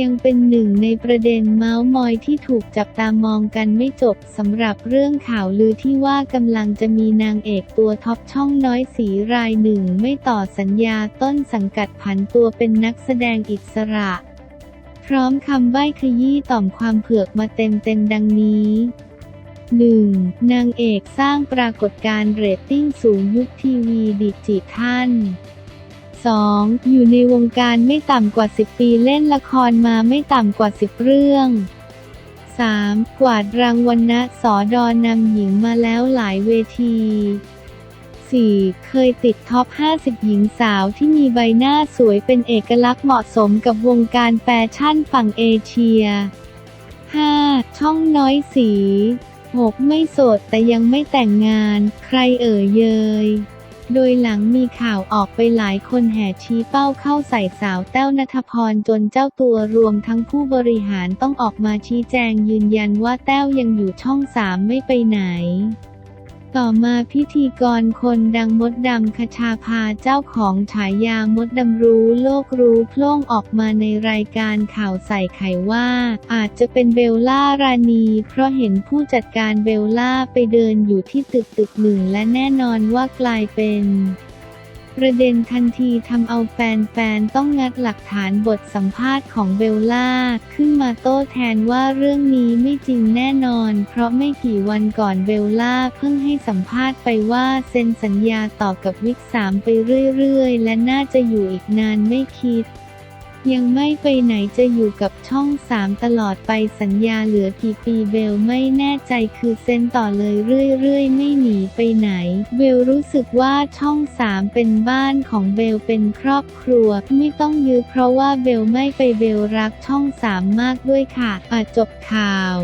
ยังเป็นหนึ่งในประเด็นเมาส์มอยที่ถูกจับตามองกันไม่จบสำหรับเรื่องข่าวลือที่ว่ากำลังจะมีนางเอกตัวท็อปช่องน้อยสีรายหนึ่งไม่ต่อสัญญาต้นสังกัดผันตัวเป็นนักแสดงอิสระ พร้อมคำใบ้ขยี้ต่อมความเผือกมาเต็มเต็มๆดังนี้ 1. นางเอกสร้างปรากฏการณ์เรตติ้งสูงยุคทีวีดิจิทัล 2. อยู่ในวงการไม่ต่ำกว่า 10 ปีเล่นละครมาไม่ต่ำกว่า 10 เรื่อง 3. กวาดรางวัลนะสอดอนำหญิงมาแล้วหลายเวที 4. เคยติดท็อป 50 หญิงสาวที่มีใบหน้าสวยเป็นเอกลักษณ์เหมาะสมกับวงการแฟชั่นฝั่งเอเชีย 5. ช่องน้อยสี 6. ไม่โสดแต่ยังไม่แต่งงาน ใครเอ่ยเยย โดยหลังมีข่าวออกไปหลายคนแห่ชี้เป้าเข้าใส่สาวแต้วนัทพรจนเจ้าตัวรวมทั้งผู้บริหารต้องออกมาชี้แจงยืนยันว่าแต้วยังอยู่ช่องสามไม่ไปไหน ต่อมาพิธีกรคนดังมดดำคชาภาเจ้าของฉายามดดำรู้โลกรู้โพล่งออกมาในรายการข่าวใส่ไข่ว่า อาจจะเป็นเบลล่ารานีเพราะเห็นผู้จัดการเบลล่าไปเดินอยู่ที่ตึกตึกหนึ่งและแน่นอนว่ากลายเป็น ประเด็นทันทีทำเอาแฟนๆ ต้องงัดหลักฐานบทสัมภาษณ์ของเบลล่า ขึ้นมาโต้แทนว่าเรื่องนี้ไม่จริงแน่นอน เพราะไม่กี่วันก่อนเบลล่าเพิ่งให้สัมภาษณ์ไปว่าเซ็นสัญญาต่อกับวิกสามไปเรื่อยๆ และน่าจะอยู่อีกนานไม่คิด ยังไม่ไปไหนจะอยู่กับช่อง 3 ตลอดไปสัญญาเหลือกี่ปีเบลไม่แน่ใจคือเซ็นต่อเลยเรื่อยๆ ไม่หนีไปไหน เบลรู้สึกว่าช่อง 3 เป็นบ้านของเบลเป็นครอบครัว ไม่ต้องยื้อเพราะว่าเบลไม่ไปเบลรักช่อง 3 มากด้วยค่ะ อาจจบข่าว